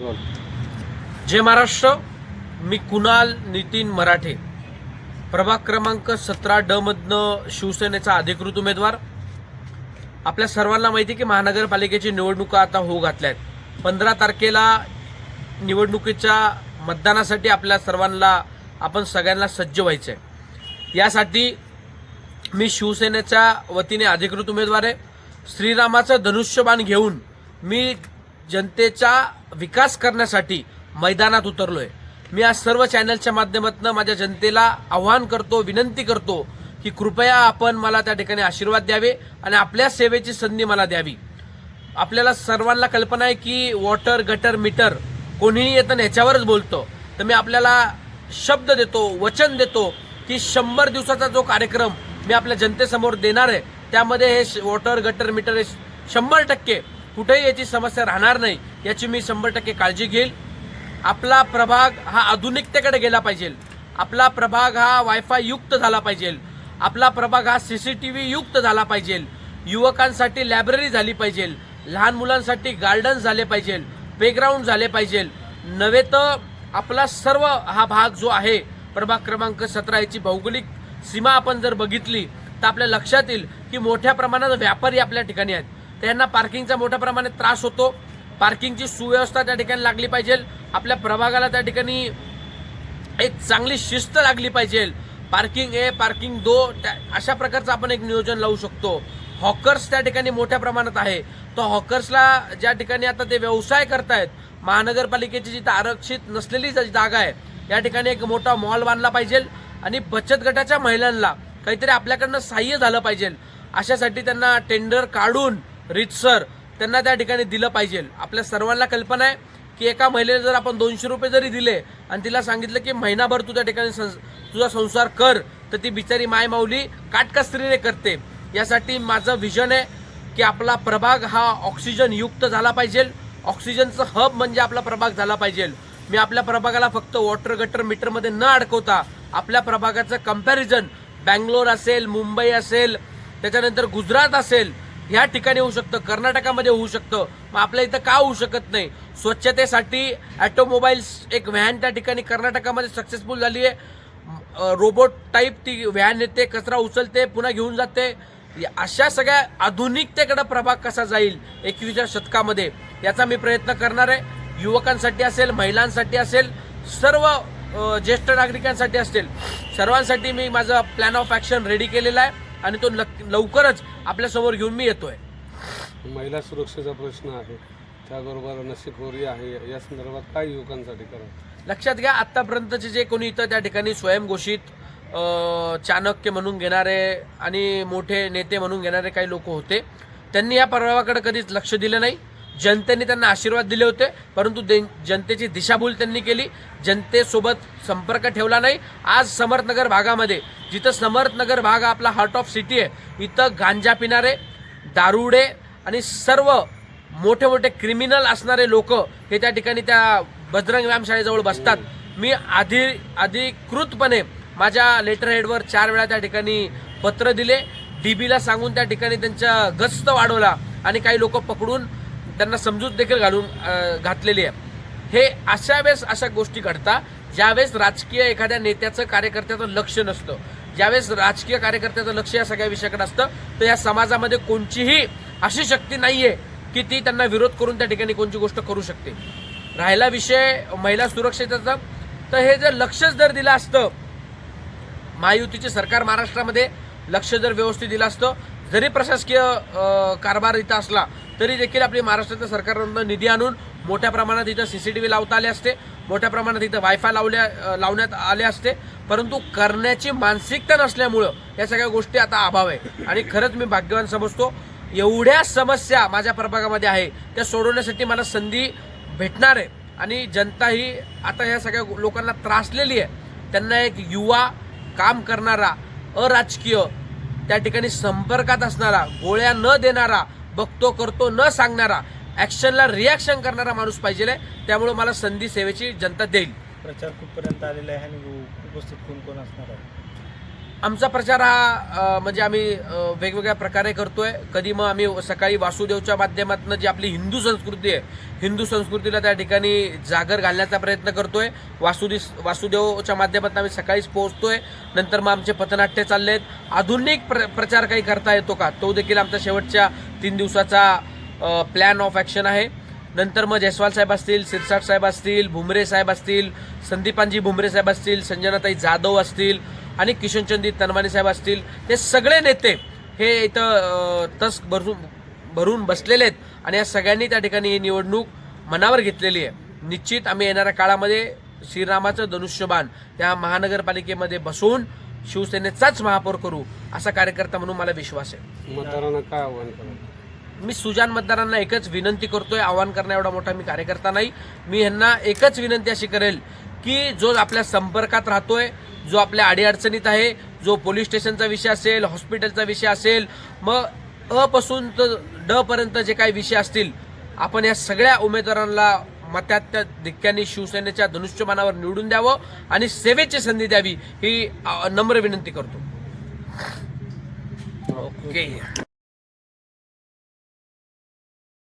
जय महाराष्ट्र मी कुणाल नितीन मराठे. प्रभाग क्रमांक सतरा ड मधनं शिवसेनेचा अधिकृत उमेदवार. आपल्या सर्वांना माहिती आहे की महानगरपालिकेची निवडणुका आता होऊ घातल्या आहेत पंधरा तारखेला निवडणुकीच्या मतदानासाठी आपल्या सर्वांना आपण सगळ्यांना सज्ज व्हायचं आहे यासाठी मी शिवसेनेच्या वतीने अधिकृत उमेदवार आहे. श्रीरामाचं धनुष्यबाण घेऊन मी जनतेचा विकास करण्यासाठी मैदानात उतरलोय. मी आज सर्व चॅनलच्या माध्यमातून माझ्या जनतेला आव्हान करतो विनंती करतो की कृपया आपण मला त्या ठिकाणी आशीर्वाद द्यावे आणि आपल्या सेवेची संधी मला द्यावी. आपल्याला सर्वांना कल्पना आहे की वॉटर गटर मीटर कोणीही येतं आणि ह्याच्यावरच बोलतो. तर मी आपल्याला शब्द देतो वचन देतो की शंभर दिवसाचा जो कार्यक्रम मी आपल्या जनतेसमोर देणार आहे त्यामध्ये हे श- वॉटर गटर मीटर हे शंभर टक्के कुठेही याची समस्या राहणार नाही याची मी शंभर टक्के काळजी घेईल. आपला प्रभाग हा आधुनिकतेकडे गेला पाहिजे. आपला प्रभाग हा वायफाय युक्त झाला पाहिजे. आपला प्रभाग हा सी सी टी व्ही युक्त झाला पाहिजे. युवकांसाठी लायब्ररी झाली पाहिजे. लहान मुलांसाठी गार्डन झाले पाहिजे. प्लेग्राऊंड झाले पाहिजे. नव्हे तर आपला सर्व हा भाग जो आहे प्रभाग क्रमांक सतरा याची भौगोलिक सीमा आपण जर बघितली तर आपल्या लक्षात येईल की मोठ्या प्रमाणात व्यापारी आपल्या ठिकाणी आहेत. तर यांना पार्किंगचा मोठ्या प्रमाणात त्रास होतो. पार्किंगची सुव्यवस्था त्या ठिकाणी लागली पाहिजे. आपल्या प्रभागाला त्या ठिकाणी एक चांगली शिस्त लागली पाहिजे. पार्किंग ए पार्किंग दो त्या अशा प्रकारचं आपण एक नियोजन लावू शकतो. हॉकर्स त्या ठिकाणी मोठ्या प्रमाणात आहे. तो हॉकर्सला ज्या ठिकाणी आता ते व्यवसाय करतायत महानगरपालिकेची जिथं आरक्षित नसलेली जी जागा आहे या ठिकाणी एक मोठा मॉल बांधला पाहिजे आणि बचत गटाच्या महिलांना काहीतरी आपल्याकडनं सहाय्य झालं पाहिजे. अशासाठी त्यांना टेंडर काढून रितसर त्यांना त्या ठिकाणी दिलं पाहिजे. आपल्या सर्वांना कल्पना आहे की एका महिलेला जर आपण दोनशे रुपये जरी दिले आणि तिला सांगितलं की महिनाभर तू त्या ठिकाणी संस- तुझा संसार कर तर ती बिचारी मायमाऊली काटकसरीने करते. यासाठी माझं विजन आहे की आपला प्रभाग हा ऑक्सिजन युक्त झाला पाहिजे. ऑक्सिजनचं हब म्हणजे आपला प्रभाग झाला पाहिजे. मी आपल्या प्रभागाला फक्त वॉटर गटर मीटरमध्ये न अडकवता आपल्या प्रभागाचं कंपॅरिझन बँगलोर असेल मुंबई असेल त्याच्यानंतर गुजरात असेल ह्या ठिकाणी होऊ शकतं कर्नाटकामध्ये होऊ शकतं. मग आपल्या इथं का होऊ शकत नाही? स्वच्छतेसाठी ॲटोमोबाईल्स एक व्हॅन त्या ठिकाणी कर्नाटकामध्ये सक्सेसफुल झाली आहे. रोबोट टाईप ती व्हॅन येते कचरा उचलते पुन्हा घेऊन जाते. या- अशा सगळ्या आधुनिकतेकडं प्रभाग कसा जाईल एकवीसच्या शतकामध्ये याचा मी प्रयत्न करणार आहे. युवकांसाठी असेल महिलांसाठी असेल सर्व ज्येष्ठ नागरिकांसाठी असेल सर्वांसाठी मी माझं प्लॅन ऑफ ॲक्शन रेडी केलेला आहे. आणि तो लवकरच आपल्यासमोर घेऊन मी येतोय. महिला सुरक्षेचा प्रश्न आहे. त्याबरोबर नशेखोरी आहे. या संदर्भात काय युवकांसाठी करावं? लक्षात घ्या आतापर्यंतचे जे कोणी इथं त्या ठिकाणी स्वयंघोषित चाणक्य म्हणून घेणारे आणि मोठे नेते म्हणून घेणारे काही लोक होते त्यांनी या प्रभावाकडे कधीच लक्ष दिलं नाही. जनतेने त्यांना आशीर्वाद दिले होते परंतु दे- जनतेची दिशाभूल त्यांनी केली. जनतेसोबत संपर्क ठेवला नाही. आज समर्थनगर भागामध्ये जिथं समर्थनगर भाग आपला हार्ट ऑफ सिटी आहे इथं गांजा पिणारे दारुडे आणि सर्व मोठे मोठे क्रिमिनल असणारे लोक हे त्या ठिकाणी त्या बजरंग व्यायामशाळेजवळ बसतात. मी आधी अधिकृतपणे माझ्या लेटर हेडवर चार वेळा त्या ठिकाणी पत्र दिले. डीबीला सांगून त्या ठिकाणी त्यांचा गस्त वाढवला आणि काही लोक पकडून त्यांना समजूत देखील घालून घातलेली आहे. हे अशा वेळेस अशा गोष्टी घडतात ज्यावेळेस राजकीय एखाद्या नेत्याचं कार्यकर्त्याचं लक्ष नसतं. ज्यावेळेस राजकीय कार्यकर्त्याचं लक्ष या सगळ्या विषयाकडे असतं तर या समाजामध्ये कोणचीही अशी शक्ती नाही आहे की ती त्यांना विरोध करून त्या ठिकाणी कोणती गोष्ट करू शकते. राहिला विषय महिला सुरक्षेचा तर हे जर लक्षच जर दिलं असतं महायुतीचे सरकार महाराष्ट्रामध्ये लक्ष जर व्यवस्थित दिलं असतं जरी प्रशासकीय कारभार इथं असला तरी देखील आपली महाराष्ट्राच्या सरकारनं निधी आणून मोठ्या प्रमाणात इथं सी सी टी व्ही लावता आले असते. मोठ्या प्रमाणात इथं वायफाय लावल्या लावण्यात आले असते. परंतु करण्याची मानसिकता नसल्यामुळं या सगळ्या गोष्टी आता अभाव आहे. आणि खरंच मी भाग्यवान समजतो एवढ्या समस्या माझ्या प्रभागामध्ये आहे त्या सोडवण्यासाठी मला संधी भेटणार आहे. आणि जनता ही आता या सगळ्या लोकांना त्रासलेली आहे. त्यांना एक युवा काम करणारा अराजकीय त्या ठिकाणी संपर्कात असणारा गोळ्या न देणारा बघतो करतो न सांगणारा ॲक्शनला रिॲक्शन करणारा माणूस पाहिजे त्यामुळे मला संधी सेवेची जनता देईल. प्रचार कुठपर्यंत आलेला आहे आणि उपस्थित कोण कोण असणार आहे? आमचा प्रचार हा म्हणजे आम्ही वेगवेगळ्या प्रकारे करतोय. कधी मग आम्ही सकाळी वासुदेवच्या माध्यमातून जी आपली हिंदू संस्कृती आहे हिंदू संस्कृतीला त्या ठिकाणी जागर घालण्याचा प्रयत्न करतोय. वासुदी वासुदेवच्या माध्यमातून आम्ही सकाळीच पोहोचतोय. नंतर मग आमचे पथनाट्य चालले आहेत आधुनिक प्र प्रचार काही करता येतो का? तो देखील आमचा शेवटच्या तीन दिवसाचा प्लॅन ऑफ ॲक्शन आहे. नंतर मग जयस्वाल साहेब असतील सिरसाट साहेब असतील भुमरे साहेब असतील संदीपांजी भुमरे साहेब असतील संजनाताई जाधव असतील आणि किशनचंदी तनवानी साहेब असतील हे सगळे नेते हे इथं तस भरून भरून बसलेले आहेत. आणि या सगळ्यांनी त्या ठिकाणी ही निवडणूक मनावर घेतलेली आहे. निश्चित आम्ही येणाऱ्या काळामध्ये श्रीरामाचं धनुष्यबाण त्या महानगरपालिकेमध्ये बसून शिवसेनेचाच महापौर करू असा कार्यकर्ता म्हणून मला विश्वास आहे. मतदारांना काय आव्हान करा मी सुजान मतदारांना एकच विनंती करतोय आवाहन करण्या एवढा मोठा मी कार्यकर्ता नाही. मी ह्यांना एकच विनंती अशी करेल की जो आपल्या संपर्कात राहतोय जो आपल्या अडीअडचणीत आहे जो पोलीस स्टेशनचा विषय असेल हॉस्पिटलचा विषय असेल मग अ पासून तर ड पर्यंत जे काही विषय असतील आपण या सगळ्या उमेदवारांना मताच्या धिक्क्यांनी शिवसेनेच्या धनुष्यमानावर निवडून द्यावं आणि सेवेची संधी द्यावी ही नम्र विनंती करतो. ओके.